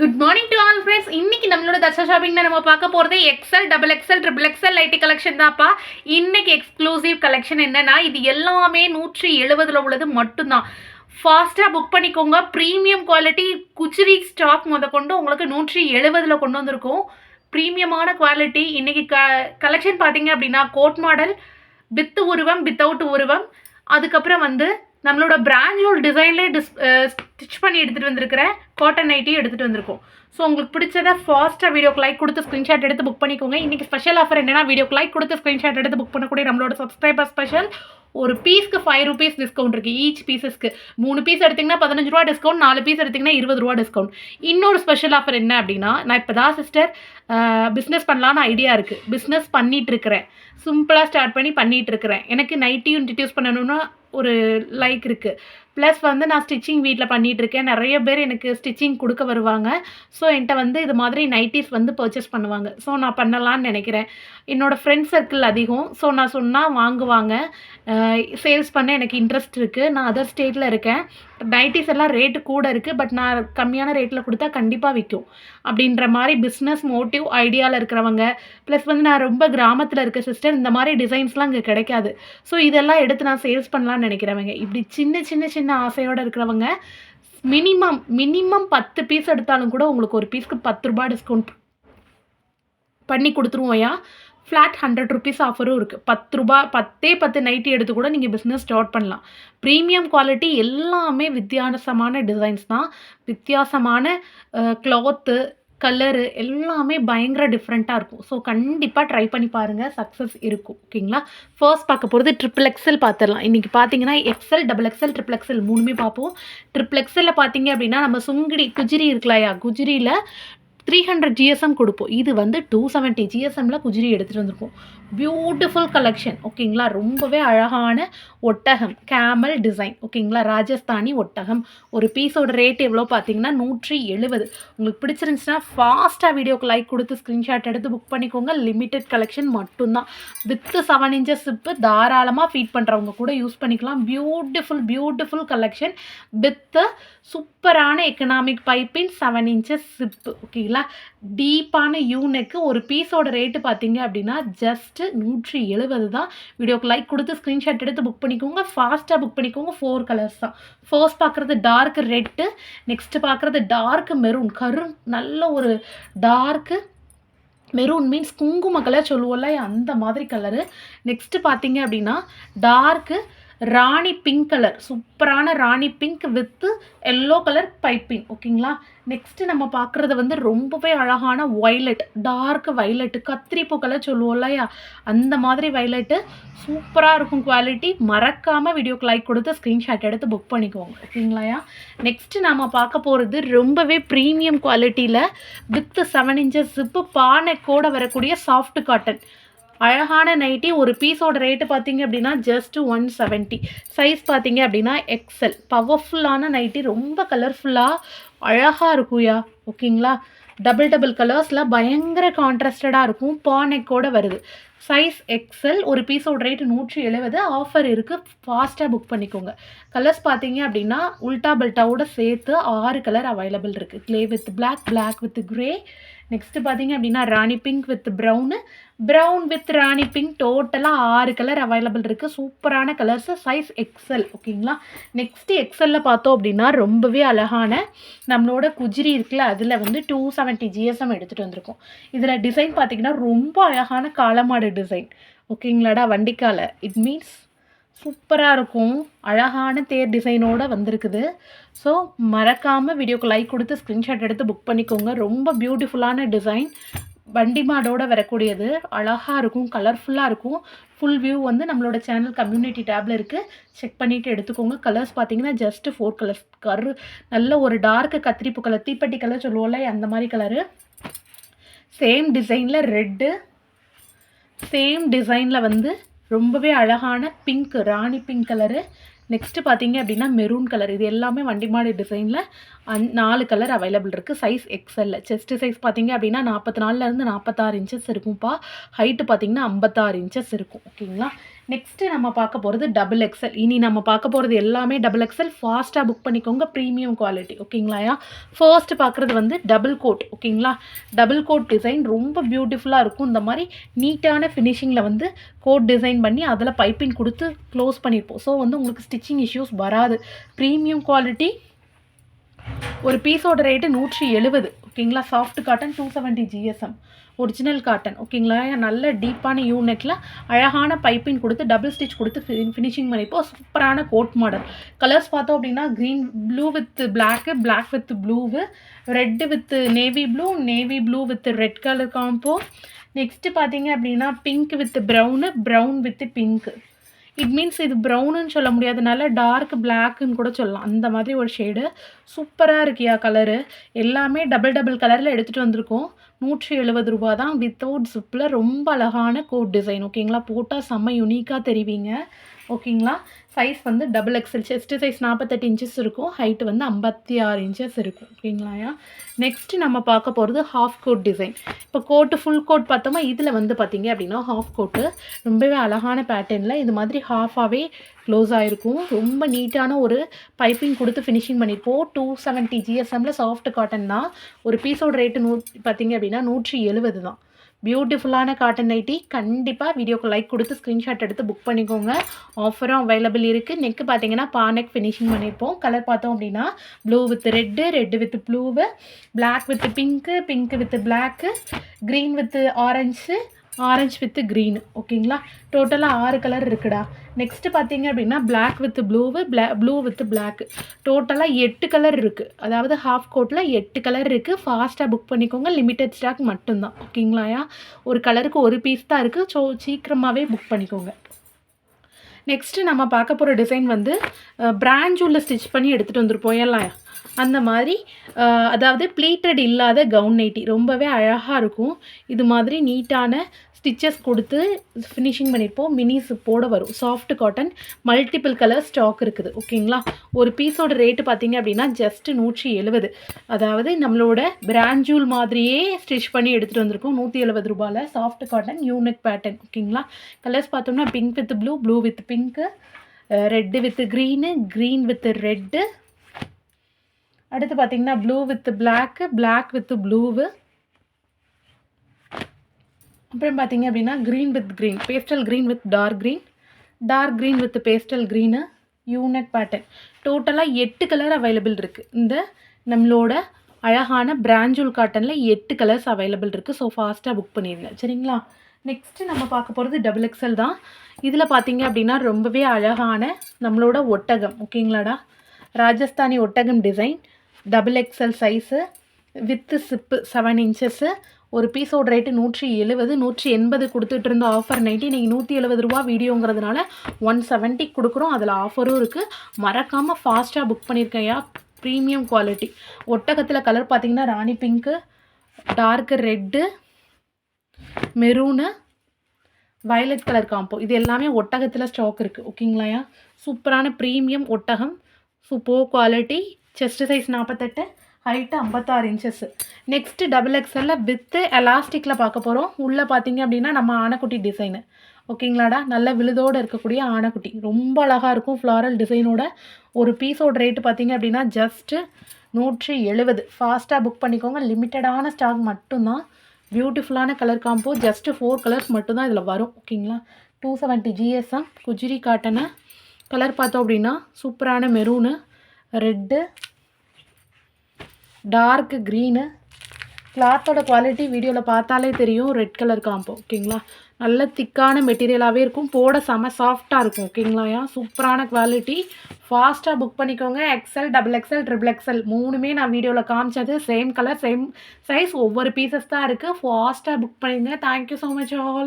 Good morning to all friends இன்னைக்கு நம்மளோட தர்ஷா ஷாப்பிங்ல நம்ம பார்க்க போகிறது XL double XL triple XL லைட்டி collection தான்ப்பா. இன்னைக்கு எக்ஸ்க்ளூசிவ் கலெக்ஷன் என்னன்னா இது எல்லாமே நூற்றி எழுபதுல உள்ளது மட்டும்தான். ஃபாஸ்ட்டாக புக் பண்ணிக்கோங்க. ப்ரீமியம் குவாலிட்டி குச்சிரி ஸ்டாக் முத கொண்டு உங்களுக்கு நூற்றி எழுபதில் கொண்டு வந்திருக்கோம். ப்ரீமியமான குவாலிட்டி இன்னைக்கு க கலெக்ஷன் பார்த்தீங்க அப்படின்னா கோட் மாடல் வித் உருவம் வித்தவுட் உருவம். அதுக்கப்புறம் வந்து நம்மளோட பிராஞ்சோல் டிசைன்லேயே டிஸ் ஸ்டிச் பண்ணி எடுத்துகிட்டு வந்திருக்கிற காட்டன் நைட்டியும் எடுத்துகிட்டு வந்திருக்கோம். ஸோ உங்களுக்கு பிடிச்சதை ஃபாஸ்ட்டாக வீடியோக்கு லைக் கொடுத்து ஸ்க்ரீன்ஷாட் எடுத்து புக் பண்ணிக்கோங்க. இன்றைக்கி ஸ்பெஷல் ஆஃபர் என்னென்னா வீடியோக்கு லைக் கொடுத்து ஸ்க்ரீன்ஷாட் எடுத்து புக் பண்ணக்கூடிய நம்மளோட சப்ஸ்கிரைபர் ஸ்பெஷல் ஒரு பீஸ்க்கு ஃபைவ் ருபீஸ் டிஸ்கவுண்ட் இருக்குது ஈச் பீசஸ்க்கு மூணு பீஸ் எடுத்திங்கன்னா பதினஞ்சு ரூபா டிஸ்கவுண்ட் நாலு பீஸ் எடுத்திங்கன்னா இருபது ரூபா டிஸ்கவுண்ட் இன்னொரு ஸ்பெஷல் ஆஃபர் என்ன அப்படின்னா நான் இப்போ தான் சிஸ்டர் பிஸ்னஸ் பண்ணலான்னு ஐடியா இருக்குது பிஸ்னஸ் பண்ணிகிட்ருக்கிறேன் சிம்பிளாக ஸ்டார்ட் பண்ணி பண்ணிகிட்ருக்கிறேன் எனக்கு நைட்டியும் இன்ட்ரடியூஸ் பண்ணணும்னா ஒரு லைக் இருக்குது ப்ளஸ் வந்து நான் ஸ்டிச்சிங் வீட்டில் பண்ணிகிட்ருக்கேன் நிறைய பேர் எனக்கு ஸ்டிச்சிங் கொடுக்க வருவாங்க. ஸோ என்கிட்ட வந்து இது மாதிரி நைட்டிஸ் வந்து பர்ச்சேஸ் பண்ணுவாங்க. ஸோ நான் பண்ணலான்னு நினைக்கிறேன். என்னோடய ஃப்ரெண்ட் சர்க்கிள் அதிகம். ஸோ நான் சொன்னால் வாங்குவாங்க. சேல்ஸ் பண்ண எனக்கு இன்ட்ரெஸ்ட் இருக்குது நான் அதர் ஸ்டேட்டில் இருக்கேன். நைட்டிஸ் எல்லாம் ரேட்டு கூட இருக்குது பட் நான் கம்மியான ரேட்டில் கொடுத்தா கண்டிப்பாக விற்கும் அப்படின்ற மாதிரி பிஸ்னஸ் மோட்டிவ் ஐடியாவில் இருக்கிறவங்க ப்ளஸ் வந்து நான் ரொம்ப கிராமத்தில் இருக்க சிஸ்டர் இந்த மாதிரி டிசைன்ஸ்லாம் இங்கே கிடைக்காது. ஸோ இதெல்லாம் எடுத்து நான் சேல்ஸ் பண்ணலான்னு நினைக்கிறவங்க. இப்படி சின்ன சின்ன சின்ன ஆசையோடு இருக்கிறவங்க மினிமம் மினிமம் பத்து பீஸ் எடுத்தாலும் கூட உங்களுக்கு ஒரு பீஸ்க்கு பத்து ரூபாய் டிஸ்கவுண்ட் பண்ணி கொடுத்துருவோம்யா ஃப்ளாட் ஹண்ட்ரட் ருபீஸ் ஆஃபரும் இருக்குது பத்து ரூபா பத்தே பத்து நைட்டி எடுத்து கூட நீங்கள் பிஸ்னஸ் ஸ்டார்ட் பண்ணலாம். ப்ரீமியம் குவாலிட்டி எல்லாமே வித்தியாசமான டிசைன்ஸ் தான். வித்தியாசமான க்ளாத்து கலரு எல்லாமே பயங்கர டிஃப்ரெண்ட்டாக இருக்கும். ஸோ கண்டிப்பாக ட்ரை பண்ணி பாருங்கள் சக்ஸஸ் இருக்கும். ஓகேங்களா ஃபர்ஸ்ட் பார்க்க போகிறது ட்ரிபிள் எக்ஸல் பார்த்துடலாம். இன்றைக்கி பார்த்தீங்கன்னா XL double XL triple XL மூணுமே பார்ப்போம். ட்ரிபிள் எக்ஸலில் பார்த்தீங்க அப்படின்னா நம்ம சுங்கிடி குஜிரி இருக்கலையா குஜிரியில் த்ரீ ஹண்ட்ரட் ஜிஎஸ்எம் கொடுப்போம். இது வந்து டூ செவன்ட்டி ஜிஎஸ்எம்மில் குஜிரி எடுத்துகிட்டு வந்திருக்கோம். பியூட்டிஃபுல் கலெக்ஷன் ஓகேங்களா? ரொம்பவே அழகான ஒட்டகம் கேமல் டிசைன் ஓகேங்களா? ராஜஸ்தானி ஒட்டகம். ஒரு பீஸோட ரேட் எவ்வளோ பார்த்தீங்கன்னா நூற்றி எழுபது. உங்களுக்கு பிடிச்சிருந்துச்சுன்னா ஃபாஸ்ட்டாக வீடியோக்கு லைக் கொடுத்து ஸ்க்ரீன்ஷாட் எடுத்து புக் பண்ணிக்கோங்க. லிமிட்டெட் கலெக்ஷன் மட்டும்தான். வித்து செவன் இன்ச்சஸ் சிப்பு தாராளமாக ஃபீட் பண்ணுறவங்க கூட யூஸ் பண்ணிக்கலாம். பியூட்டிஃபுல் பியூட்டிஃபுல் கலெக்ஷன் வித்து சூப்பரான economic piping seven inches zip ஓகேங்களா? டீப்பான யூனுக்கு ஒரு பீஸோட ரேட்டு பார்த்தீங்க அப்படின்னா ஜஸ்ட்டு நூற்றி எழுபது தான். வீடியோக்கு லைக் கொடுத்து ஸ்க்ரீன்ஷாட் எடுத்து புக் பண்ணிக்கோங்க. ஃபாஸ்ட்டாக புக் பண்ணிக்கோங்க. ஃபோர் கலர்ஸ் தான். ஃபர்ஸ்ட் பார்க்குறது டார்க் ரெட்டு நெக்ஸ்ட்டு பார்க்குறது டார்க் மெரூன் கரு நல்ல ஒரு டார்க்கு மெரூன் மீன்ஸ் குங்கும கலர் சொல்லுவோம்ல அந்த மாதிரி கலரு நெக்ஸ்ட்டு பார்த்தீங்க அப்படின்னா டார்க்கு ராணி பிங்க் கலர் சூப்பரான rani pink with yellow colour piping ஓகேங்களா நெக்ஸ்ட்டு நம்ம பார்க்குறது வந்து ரொம்பவே அழகான வைலட் டார்க் வைலட்டு கத்திரிப்பூ கலர் சொல்லுவோம் இல்லையா? அந்த மாதிரி வைலட்டு சூப்பராக இருக்கும் குவாலிட்டி மறக்காமல் வீடியோக்கு லைக் கொடுத்து ஸ்க்ரீன்ஷாட் எடுத்து புக் பண்ணிக்கோங்க. ஓகேங்களாயா நெக்ஸ்ட்டு நாம் பார்க்க போகிறது ரொம்பவே ப்ரீமியம் குவாலிட்டியில் வித்து செவன் இன்ச்சஸ் ஜிப்பு பானைக்கோட வரக்கூடிய சாஃப்ட் காட்டன் அழகான நைட்டி ஒரு பீஸோட ரேட்டு பார்த்தீங்க அப்படின்னா ஜஸ்ட் ஒன் செவன்ட்டி சைஸ் பார்த்தீங்க அப்படின்னா எக்ஸல் பவர்ஃபுல்லான நைட்டி ரொம்ப கலர்ஃபுல்லாக அழகாக இருக்கும்யா ஓகேங்களா டபுள் டபுள் கலர்ஸில் பயங்கர கான்ட்ராஸ்டடாக இருக்கும். பானெக்கோடு வருது. சைஸ் எக்ஸல் ஒரு பீஸோட ரேட்டு நூற்றி எழுபது ஆஃபர் இருக்குது ஃபாஸ்ட்டாக புக் பண்ணிக்கோங்க. கலர்ஸ் பார்த்தீங்க அப்படின்னா உல்டா பெல்ட்டாவோட சேர்த்து ஆறு கலர் அவைலபிள் இருக்குது grey with black black with grey next பார்த்தீங்க அப்படின்னா rani pink with brown brown with rani pink டோட்டலாக ஆறு கலர் அவைலபிள் இருக்குது சூப்பரான கலர்ஸு சைஸ் எக்ஸல் ஓகேங்களா? நெக்ஸ்ட்டு எக்ஸலில் பார்த்தோம் அப்படின்னா ரொம்பவே அழகான நம்மளோட குஜிரி இருக்குல்ல அதில் வந்து டூ செவன்ட்டி ஜிஎஸ்எம் எடுத்துகிட்டு வந்திருக்கோம். இதில் டிசைன் பார்த்தீங்கன்னா ரொம்ப அழகான காலமாடு டிசைன் ஓகேங்களாடா வண்டிக்கால. இட் மீன்ஸ் சூப்பராக இருக்கும். அழகான தேர் டிசைனோடு வந்திருக்குது. ஸோ மறக்காமல் வீடியோக்கு லைக் கொடுத்து ஸ்க்ரீன்ஷாட் எடுத்து புக் பண்ணிக்கோங்க. ரொம்ப பியூட்டிஃபுல்லான டிசைன் வண்டி மாடோடு வரக்கூடியது. அழகாக இருக்கும் கலர்ஃபுல்லாக இருக்கும். ஃபுல் வியூ வந்து நம்மளோட சேனல் கம்யூனிட்டி டேப்பில் இருக்குது செக் பண்ணிவிட்டு எடுத்துக்கோங்க. கலர்ஸ் பார்த்தீங்கன்னா ஜஸ்ட்டு ஃபோர் கலர்ஸ் கரு நல்ல ஒரு டார்க்கு கத்திரிப்பு கலர் தீப்பெட்டி கலர் சொல்லுவோம்ல அந்த மாதிரி கலரு சேம் டிசைனில் ரெட்டு சேம் டிசைனில் வந்து ரொம்பவே அழகான pink rani pink colour next பார்த்தீங்க அப்படின்னா மெரூன் கலர் இது எல்லாமே வண்டிமாடி டிசைனில் அந் நாலு கலர் அவைலபிள் இருக்குது சைஸ் எக்ஸலில் செஸ்ட்டு சைஸ் பார்த்தீங்க அப்படின்னா நாற்பத்தி நாலுலேருந்து நாற்பத்தாறு இன்ச்சஸ் இருக்கும்ப்பா ஹைட்டு பார்த்தீங்கன்னா ஐம்பத்தாறு இன்ச்சஸ் இருக்கும். ஓகேங்களா நெக்ஸ்ட்டு நம்ம பார்க்க போகிறது டபுள் எக்ஸல் இனி நம்ம பார்க்க போகிறது எல்லாமே டபுள் எக்ஸல் ஃபாஸ்ட்டாக புக் பண்ணிக்கோங்க. ப்ரீமியம் குவாலிட்டி ஓகேங்களாயா ஃபர்ஸ்ட் பார்க்குறது வந்து டபுள் கோட் ஓகேங்களா டபுள் கோட் டிசைன் ரொம்ப பியூட்டிஃபுல்லாக இருக்கும். இந்த மாதிரி நீட்டான ஃபினிஷிங்கில் வந்து கோட் டிசைன் பண்ணி அதில் பைப்பிங் கொடுத்து க்ளோஸ் பண்ணியிருப்போம் ஸோ வந்து உங்களுக்கு ஸ்டிச்சிங் இஷ்யூஸ் வராது. ப்ரீமியம் குவாலிட்டி ஒரு பீஸோட ரேட்டு நூற்றி எழுபது. ஓகேங்களா soft cotton two seventy GSM original cotton ஓகேங்களா நல்ல டீப்பான யூனிட்டில் அழகான பைப்பிங் கொடுத்து டபுள் ஸ்டிச் கொடுத்து ஃபினிஷிங் பண்ணிப்போம் சூப்பரான கோட் மாடல் கலர்ஸ் பார்த்தோம் அப்படின்னா green blue with black black with blue red with navy blue navy blue with red colour combo next பார்த்தீங்க அப்படின்னா pink with brown brown with pink it means இது ப்ரௌனுன்னு சொல்ல முடியாதனால டார்க் பிளாக்குன்னு கூட சொல்லலாம். அந்த மாதிரி ஒரு ஷேடு சூப்பராக இருக்கியா கலரு எல்லாமே டபுள் டபுள் கலரில் எடுத்துகிட்டு வந்திருக்கோம். நூற்றி எழுபது ரூபா தான் வித்தவுட் ஜிப்பில் ரொம்ப அழகான கோட் டிசைன் ஓகேங்களா போட்டால் செம்ம யுனிக்காக தெரிவிங்க. ஓகேங்களா சைஸ் வந்து டபுள் எக்ஸல் செஸ்ட்டு சைஸ் நாற்பத்தெட்டு இன்ச்சஸ் இருக்கும். ஹைட் வந்து ஐம்பத்தி ஆறு இன்ச்சஸ் இருக்கும் ஓகேங்களாயா நெக்ஸ்ட்டு நம்ம பார்க்க போகிறது ஹாஃப் கோட் டிசைன் இப்போ கோட்டு ஃபுல் கோட் பார்த்தோமா? இதில் வந்து பார்த்தீங்க அப்படின்னா ஹாஃப் கோட்டு ரொம்பவே அழகான பேட்டர்னில் இது மாதிரி ஹாஃபாகவே க்ளோஸ் ஆகிருக்கும் ரொம்ப நீட்டான ஒரு பைப்பிங் கொடுத்து ஃபினிஷிங் பண்ணியிருப்போம் டூ செவன்ட்டி ஜிஎஸ்எம்மில் சாஃப்ட் காட்டன் தான். ஒரு பீஸோட ரேட்டு நூ பார்த்தீங்க அப்படின்னா நூற்றி எழுபது தான். பியூட்டிஃபுல்லான காட்டன் நைட்டி கண்டிப்பாக வீடியோக்கு லைக் கொடுத்து ஸ்க்ரீன்ஷாட் எடுத்து புக் பண்ணிக்கோங்க. ஆஃபரும் அவைலபிள் இருக்குது நெக்கு பார்த்தீங்கன்னா பானெக் ஃபினிஷிங் பண்ணியிருப்போம் கலர் பார்த்தோம் அப்படின்னா blue with red red with blue black with pink pink with black green with orange orange with green ஓகேங்களா டோட்டலாக ஆறு கலர் இருக்குடா. நெக்ஸ்ட்டு பார்த்தீங்க அப்படின்னா பிளாக் வித் ப்ளூவு பிளா ப்ளூ வித் பிளாக் டோட்டலாக எட்டு கலர் இருக்குது அதாவது ஹாஃப் கோட்டில் எட்டு கலர் இருக்குது ஃபாஸ்ட்டாக புக் பண்ணிக்கோங்க. லிமிட்டட் ஸ்டாக் மட்டும்தான். ஓகேங்களாயா ஒரு கலருக்கு ஒரு பீஸ் தான் இருக்குது ஸோ சீக்கிரமாகவே புக் பண்ணிக்கோங்க. நெக்ஸ்ட்டு நம்ம பார்க்க போகிற டிசைன் வந்து பிராஞ்ச் உள்ள ஸ்டிச் பண்ணி எடுத்துகிட்டு வந்துருப்போம். எல்லாம் அந்த மாதிரி அதாவது ப்ளீட்டட் இல்லாத கவுன் நைட்டி ரொம்பவே அழகாக இருக்கும். இது மாதிரி நீட்டான ஸ்டிச்சஸ் கொடுத்து ஃபினிஷிங் பண்ணியிருப்போம். மினிஸ் போட வரும். Soft cotton multiple colour stock இருக்குது. ஓகேங்களா? ஒரு பீஸோட ரேட்டு பார்த்தீங்க அப்படின்னா ஜஸ்ட் நூற்றி எழுபது. அதாவது நம்மளோட பிராஞ்சூல் மாதிரியே ஸ்டிச் பண்ணி எடுத்துகிட்டு வந்திருக்கோம். நூற்றி எழுபது ரூபாயில் சாஃப்ட் காட்டன் யூனிக் பேட்டர்ன் ஓகேங்களா? கலர்ஸ் பார்த்தோம்னா pink with blue blue with pink red with green green with red அடுத்து பார்த்தீங்கன்னா blue with black black with blue அப்புறம் பார்த்தீங்க அப்படின்னா green with green pastel green with dark green dark green with pastel green unique pattern டோட்டலாக எட்டு colour available இருக்குது இந்த நம்மளோட அழகான பிராஞ்சூல் காட்டனில் எட்டு கலர்ஸ் அவைலபிள் இருக்குது ஸோ ஃபாஸ்ட்டாக புக் பண்ணிடுங்க சரிங்களா? நெக்ஸ்ட்டு நம்ம பார்க்க போகிறது டபுள் எக்ஸல் தான். இதில் பார்த்தீங்க அப்படின்னா ரொம்பவே அழகான நம்மளோட ஒட்டகம். ஓகேங்களாடா? ராஜஸ்தானி ஒட்டகம் design double XL size with zip seven inches ஒரு பீஸோட ரேட்டு நூற்றி எழுபது நூற்றி எண்பது கொடுத்துட்டு இருந்த ஆஃபர் நைட்டி நீங்கள் நூற்றி எழுபது ரூபா வீடியோங்கிறதுனால ஒன் செவன்ட்டி கொடுக்குறோம். அதில் ஆஃபரும் இருக்குது மறக்காமல் ஃபாஸ்ட்டாக புக் பண்ணியிருக்கையா ப்ரீமியம் குவாலிட்டி ஒட்டகத்தில் கலர் பார்த்தீங்கன்னா rani pink dark red maroon violet colour combo இது எல்லாமே ஒட்டகத்தில் ஸ்டாக் இருக்குது ஓகேங்களாயா சூப்பரான ப்ரீமியம் ஒட்டகம். சூப்பர் குவாலிட்டி செஸ்ட் சைஸ் நாற்பத்தெட்டு ஹைட்டு ஐம்பத்தாறு இன்ச்சஸ் நெக்ஸ்ட்டு டபுள் எக்ஸலில் வித்து எலாஸ்டிக்கில் பார்க்க போகிறோம் உள்ளே பார்த்தீங்க அப்படின்னா நம்ம ஆனைக்குட்டி டிசைனு ஓகேங்களாடா? நல்ல விழுதோடு இருக்கக்கூடிய ஆனைக்குட்டி. ரொம்ப அழகாக இருக்கும் ஃப்ளாரல் டிசைனோட ஒரு பீஸோட ரேட்டு பார்த்தீங்க அப்படின்னா ஜஸ்ட்டு நூற்றி எழுபது ஃபாஸ்ட்டாக புக் பண்ணிக்கோங்க. லிமிட்டடான ஸ்டாக் மட்டும்தான். பியூட்டிஃபுல்லான colour combo just four colours மட்டும்தான் இதில் வரும். ஓகேங்களா? டூ செவன்ட்டி ஜிஎஸ்எம் குஜிரி காட்டனு கலர் பார்த்தோம் அப்படின்னா சூப்பரான மெரூனு ரெட்டு டார்க் க்ரீனு கிளாத்தோட குவாலிட்டி வீடியோவில் பார்த்தாலே தெரியும். ரெட் கலர் காம்போ ஓகேங்களா நல்ல திக்கான மெட்டீரியலாகவே இருக்கும். போட செம சாஃப்டாக இருக்கும் ஓகேங்களாயா சூப்பரான குவாலிட்டி ஃபாஸ்ட்டாக புக் பண்ணிக்கோங்க. XL double XL triple XL மூணுமே நான் வீடியோவில் காமிச்சது. சேம் கலர் சேம் சைஸ் ஒவ்வொரு பீசஸ் தான் இருக்குது ஃபாஸ்ட்டாக புக் பண்ணிடுங்க தேங்க்யூ ஸோ மச் ஆல்